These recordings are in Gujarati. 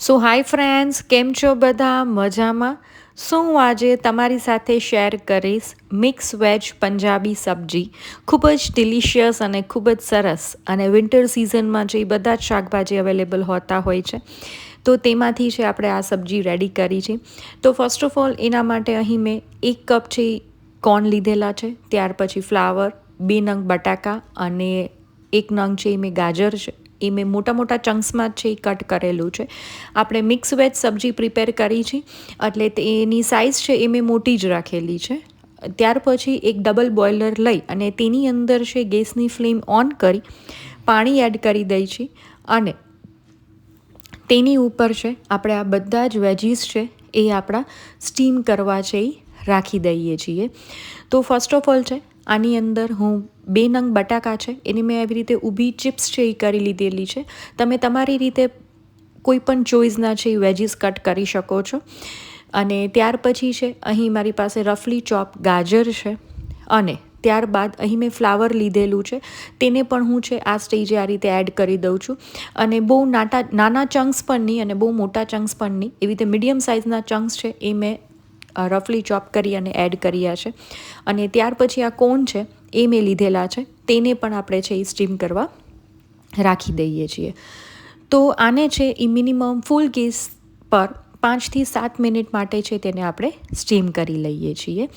સો હાય ફ્રેન્ડ્સ, કેમ છો બધા? મજામાં? શું હું આજે તમારી સાથે શેર કરીશ? મિક્સ વેજ પંજાબી સબ્જી. ખૂબ જ ડિલિશિયસ અને ખૂબ જ સરસ. અને વિન્ટર સિઝનમાં જે બધા જ શાકભાજી અવેલેબલ હોતા હોય છે, તો તેમાંથી છે આપણે આ સબ્જી રેડી કરી છે. તો ફર્સ્ટ ઓફ ઓલ એના માટે અહીં મેં એક કપ છે કોર્ન લીધેલા છે, ત્યાર પછી ફ્લાવર બે નંગ બટાકા અને એક નંગ છે એ મેં ગાજર છે એ મેં મોટા મોટા ચંક્સમાં છે, એ કટ કરેલું છે. આપણે મિક્સ વેજ સબ્જી પ્રિપેર કરી છે, એટલે એની સાઇઝ છે એ મેં મોટી જ રાખેલી છે. ત્યાર પછી એક ડબલ બોઇલર લઈ અને તેની અંદર છે ગેસની ફ્લેમ ઓન કરી, પાણી એડ કરી દઈ છે અને તેની ઉપર છે આપણે આ બધા જ વેજીસ છે એ આપણા સ્ટીમ કરવા છે એ રાખી દઈએ છીએ. તો ફર્સ્ટ ઓફ ઓલ છે આની અંદર હું બે નંગ બટાકા છે, એની મેં એવી રીતે ઊભી ચિપ્સ છે એ કરી લીધેલી છે. તમે તમારી રીતે કોઈ પણ ચોઈસના છે એ વેજીસ કટ કરી શકો છો. અને ત્યાર પછી છે, અહીં મારી પાસે રફલી ચોપ ગાજર છે. અને ત્યારબાદ અહીં મેં ફ્લાવર લીધેલું છે, તેને પણ હું છે, આ સ્ટેજે આ રીતે એડ કરી દઉં છું. અને બહુ નાટા, નાના ચંક્સ પણ નહીં અને બહુ મોટા ચંક્સ પણ નહીં. એવી રીતે મીડિયમ સાઇઝના ચંક્સ છે એ મેં રફલી ચોપ કરી અને એડ કર્યા છે. અને ત્યાર પછી આ કોન છે, એ મેં લીધેલા છે. તેને પણ આપણે છે એ સ્ટીમ કરવા રાખી દઈએ છીએ. તો આને છે એ મિનિમમ ફૂલ ગેસ પર પાંચથી સાત મિનિટ માટે છે તેને આપણે સ્ટીમ કરી લઈએ છીએ.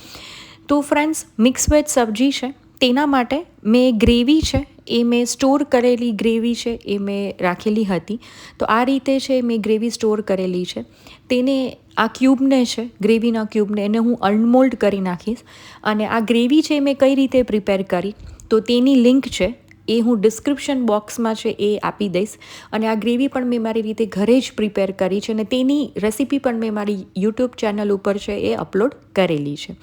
તો ફ્રેન્ડ્સ મિક્સ વેજ સબ્જી છે, તેના માટે મેં ગ્રેવી છે એ મેં સ્ટોર કરેલી ગ્રેવી છે, એ મેં રાખેલી હતી. તો આ રીતે છે, મેં ગ્રેવી સ્ટોર કરેલી છે. તેને આ ક્યુબને છે, ગ્રેવીના ક્યુબને, એને હું અનમોલ્ડ કરી નાખીશ. અને આ ગ્રેવી છે મેં કઈ રીતે પ્રિપેર કરી? તો તેની લિંક છે એ હું ડિસ્ક્રિપ્શન બોક્સમાં છે એ આપી દઈશ. અને આ ગ્રેવી પણ મેં મારી રીતે ઘરે જ પ્રિપેર કરી છે અને તેની રેસીપી પણ મેં મારી યુટ્યુબ ચેનલ ઉપર છે એ અપલોડ કરેલી છે.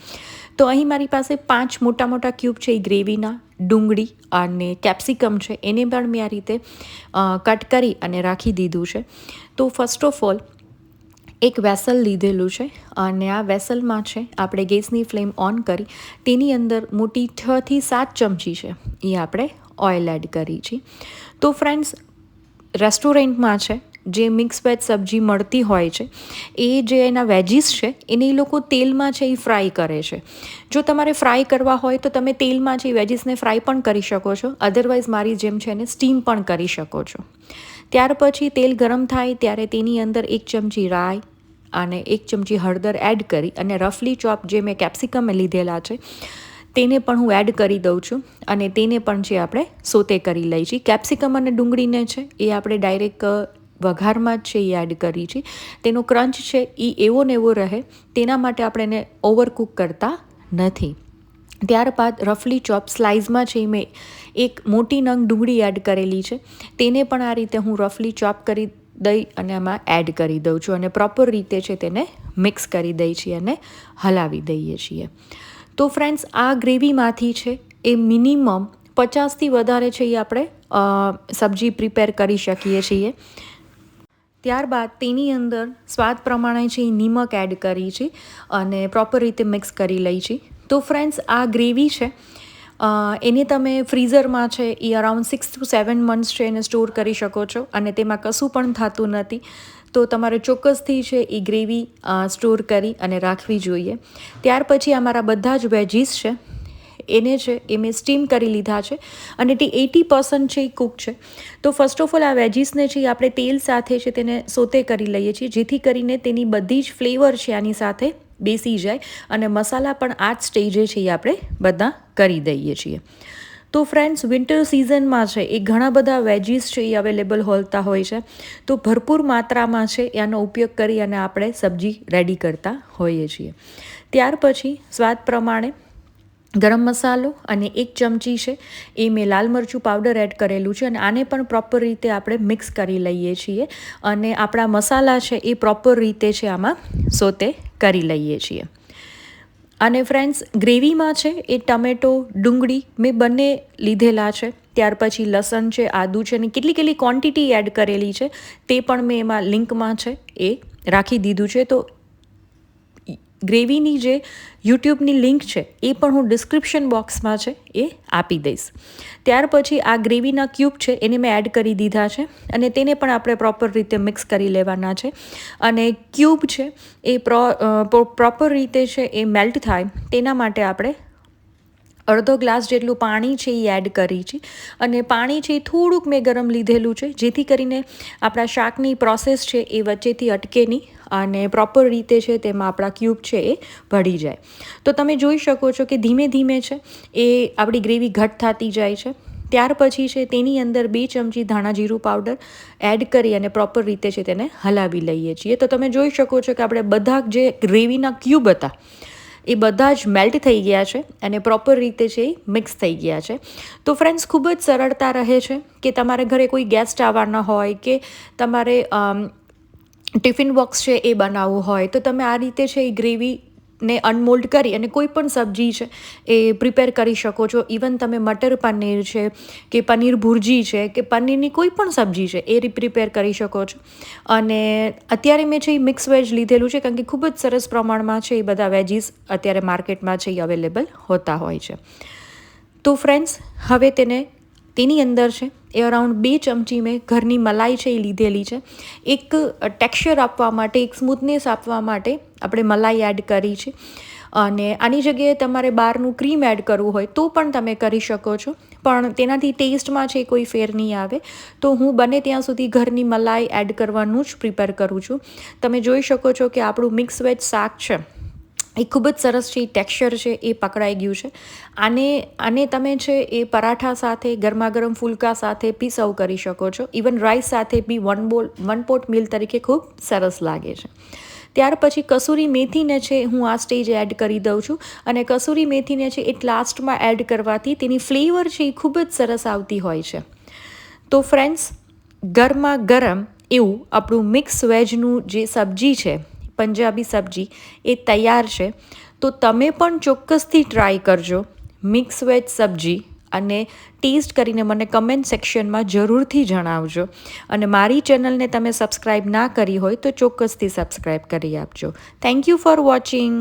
તો અહીં મારી પાસે પાંચ મોટા મોટા ક્યુબ છે એ ગ્રેવીના ડુંગળી અને કેપ્સિકમ છે. એને પણ મેં આ રીતે કટ કરી અને રાખી દીધું છે. તો ફર્સ્ટ ઓફ ઓલ એક વેસલ લીધેલું છે અને આ વેસલમાં છે, આપણે ગેસની ફ્લેમ ઓન કરી, તેની અંદર મોટી છથી સાત ચમચી છે એ આપણે ઓઇલ એડ કરી છે. તો ફ્રેન્ડ્સ, રેસ્ટોરન્ટમાં છે, જે મિક્સ વેજ સબ્જી મળતી હોય છે, એ જે એના વેજીસ છે, એને એ લોકો તેલમાં છે એ ફ્રાય કરે છે. જો તમારે ફ્રાય કરવા હોય તો તમે તેલમાં છે એ વેજીસને ફ્રાય પણ કરી શકો છો. અધરવાઇઝ મારી જેમ છે એને સ્ટીમ પણ કરી શકો છો. ત્યાર પછી તેલ ગરમ થાય ત્યારે તેની અંદર એક ચમચી રાઈ અને એક ચમચી હળદર એડ કરી અને રફલી ચોપ જે મેં કેપ્સિકમ લીધેલા છે તેને પણ હું એડ કરી દઉં છું અને તેને પણ જે આપણે સોતે કરી લઈ છીએ. કેપ્સિકમ અને ડુંગળીને છે, એ આપણે ડાયરેક્ટ વઘારમાં જ છે એ એડ કરી છે તેનો ક્રંચ છે એ એવો ને એવો રહે, તેના માટે આપણે એને ઓવરકુક કરતા નથી. ત્યારબાદ રફલી ચોપ સ્લાઇઝમાં છે મેં એક મોટી નંગ ડુંગળી એડ કરેલી છે. તેને પણ આ રીતે હું રફલી ચોપ કરી દઈ અને એમાં એડ કરી દઉં છું અને પ્રોપર રીતે છે તેને મિક્સ કરી દઈ છીએ અને હલાવી દઈએ છીએ. તો ફ્રેન્ડ્સ આ ગ્રેવીમાંથી છે એ મિનિમમ પચાસથી વધારે છે એ આપણે સબ્જી પ્રિપેર કરી શકીએ છીએ. ત્યારબાદ તેની અંદર સ્વાદ પ્રમાણે છે નિમક એડ કરી છે અને પ્રોપર રીતે મિક્સ કરી લઈ છે. તો ફ્રેન્ડ્સ આ ગ્રેવી છે એને તમે ફ્રીઝરમાં છે એ around six two seven months છે એને સ્ટોર કરી શકો છો અને તેમાં કશું પણ થતું નથી. તો તમારે ચોક્કસથી છે એ ગ્રેવી સ્ટોર કરી અને રાખવી જોઈએ. ત્યાર પછી અમારા બધા જ વેજીસ છે, એને છે એ મેં સ્ટીમ કરી લીધા છે અને તે એટી પર્સન્ટ છે એ કૂક છે. તો ફર્સ્ટ ઓફ ઓલ આ વેજીસને છે આપણે તેલ સાથે છે તેને સોતે કરી લઈએ છીએ, જેથી કરીને તેની બધી જ ફ્લેવર છે આની સાથે બેસી જાય અને મસાલા પણ આ જ સ્ટેજે છે એ આપણે બધા કરી દઈએ છીએ. તો ફ્રેન્ડ્સ વિન્ટર સિઝનમાં છે, એ ઘણા બધા વેજીસ છે, એ અવેલેબલ હોતા હોય છે. તો ભરપૂર માત્રામાં છે, એનો ઉપયોગ કરી અને આપણે સબ્જી રેડી કરતા હોઈએ છીએ. ત્યાર પછી, સ્વાદ પ્રમાણે ગરમ મસાલો અને એક ચમચી છે, એ મેં લાલ મરચું પાવડર એડ કરેલું છે અને આને પણ પ્રોપર રીતે આપણે મિક્સ કરી લઈએ છીએ અને આપણા મસાલા છે, એ પ્રોપર રીતે છે, આમાં સોતે કરી લઈએ છીએ. અને ફ્રેન્ડ્સ ગ્રેવીમાં છે એ ટમેટો, ડુંગળી મેં બંને લીધેલા છે. ત્યાર પછી લસણ છે, આદું છે અને કેટલી કેટલી ક્વોન્ટિટી એડ કરેલી છે તે પણ મેં એમાં લિંકમાં છે એ રાખી દીધું છે. તો ગ્રેવીની જે યુટ્યુબની લિંક છે, એ પણ હું ડિસ્ક્રિપ્શન બોક્સમાં છે, એ આપી દઈશ. ત્યાર પછી આ ગ્રેવીના ક્યુબ છે, એને મેં એડ કરી દીધા છે અને તેને પણ આપણે પ્રોપર રીતે મિક્સ કરી લેવાના છે. અને ક્યુબ છે, એ પ્રો પ્રોપર રીતે છે, એ મેલ્ટ થાય, તેના માટે આપણે અડધો ગ્લાસ જેટલું પાણી છે એ એડ કરી છે. અને પાણી છે એ થોડુંક મેં ગરમ લીધેલું છે, જેથી કરીને આપણા શાકની પ્રોસેસ છે એ વચ્ચેથી અટકે નહીં અને પ્રોપર રીતે છે તેમાં આપણા ક્યુબ છે એ ભળી જાય. તો તમે જોઈ શકો છો કે ધીમે ધીમે છે એ આપણી ગ્રેવી ઘટ થતી જાય છે. ત્યાર પછી છે તેની અંદર બે ચમચી ધાણા જીરું પાવડર એડ કરી અને પ્રોપર રીતે છે તેને હલાવી લઈએ છીએ. તો તમે જોઈ શકો છો કે આપણે બધા જે ગ્રેવીના ક્યુબ હતા એ બધા જ મેલ્ટ થઈ ગયા છે અને પ્રોપર રીતે છે એ મિક્સ થઈ ગયા છે. તો ફ્રેન્ડ્સ ખૂબ જ સરળતા રહે છે કે તમારે ઘરે કોઈ ગેસ્ટ આવવાના હોય કે તમારે ટિફિન બોક્સ છે એ બનાવવું હોય તો તમે આ રીતે છે એ ગ્રેવી ને અનમોલ્ડ કરી અને કોઈ પણ સબ્જી છે એ પ્રિપેર કરી શકો છો. ઇવન તમે મટર પનીર છે કે પનીર ભુરજી છે કે પનીરની કોઈ પણ સબ્જી છે એ પ્રિપેર કરી શકો છો. અને અત્યારે મેં છે એ મિક્સ વેજ લીધેલું છે કારણ કે ખૂબ જ સરસ પ્રમાણમાં છે એ બધા વેજીસ અત્યારે માર્કેટમાં છે એ અવેલેબલ હોતા હોય છે. તો ફ્રેન્ડ્સ હવે તેને તેની અંદર છે, એ અરાઉન્ડ બે ચમચી મેં ઘરની મલાઈ છે એ લીધેલી છે. એક ટેક્સચર આપવા માટે, એક સ્મૂથનેસ આપવા માટે આપણે મલાઈ એડ કરી છે. અને આની જગ્યાએ તમારે બહારનું ક્રીમ એડ કરવું હોય તો પણ તમે કરી શકો છો. પણ તેનાથી ટેસ્ટમાં છે કોઈ ફેર નહીં આવે. તો હું બને ત્યાં સુધી ઘરની મલાઈ એડ કરવાનું જ પ્રિપેર કરું છું. તમે જોઈ શકો છો કે આપણું મિક્સ વેજ શાક છે. એ ખૂબ જ સરસ છે, એ ટેક્સચર છે, એ પકડાઈ ગયું છે. આને આને તમે છે એ પરાઠા સાથે ગરમા ગરમ ફુલકા સાથે બી સર્વ કરી શકો છો. ઇવન રાઈસ સાથે be one bowl one pot meal તરીકે ખૂબ સરસ લાગે છે. ત્યાર પછી કસૂરી મેથીને છે હું આ સ્ટેજ એડ કરી દઉં છું. અને કસૂરી મેથીને છે એ લાસ્ટમાં એડ કરવાથી તેની ફ્લેવર છે એ ખૂબ જ સરસ આવતી હોય છે. તો ફ્રેન્ડ્સ ગરમા ગરમ એવું આપણું મિક્સ વેજનું જે સબ્જી છે પંજાબી સબ્જી એ તૈયાર છે, તો તમે પણ ચોક્કસથી ટ્રાય કરજો મિક્સ વેજ સબ્જી અને ટેસ્ટ કરીને મને કમેન્ટ સેક્શનમાં જરૂરથી જણાવજો. અને મારી ચેનલને તમે સબસ્ક્રાઈબ ના કરી હોય તો ચોક્કસથી સબસ્ક્રાઈબ કરી આપજો. Thank you for watching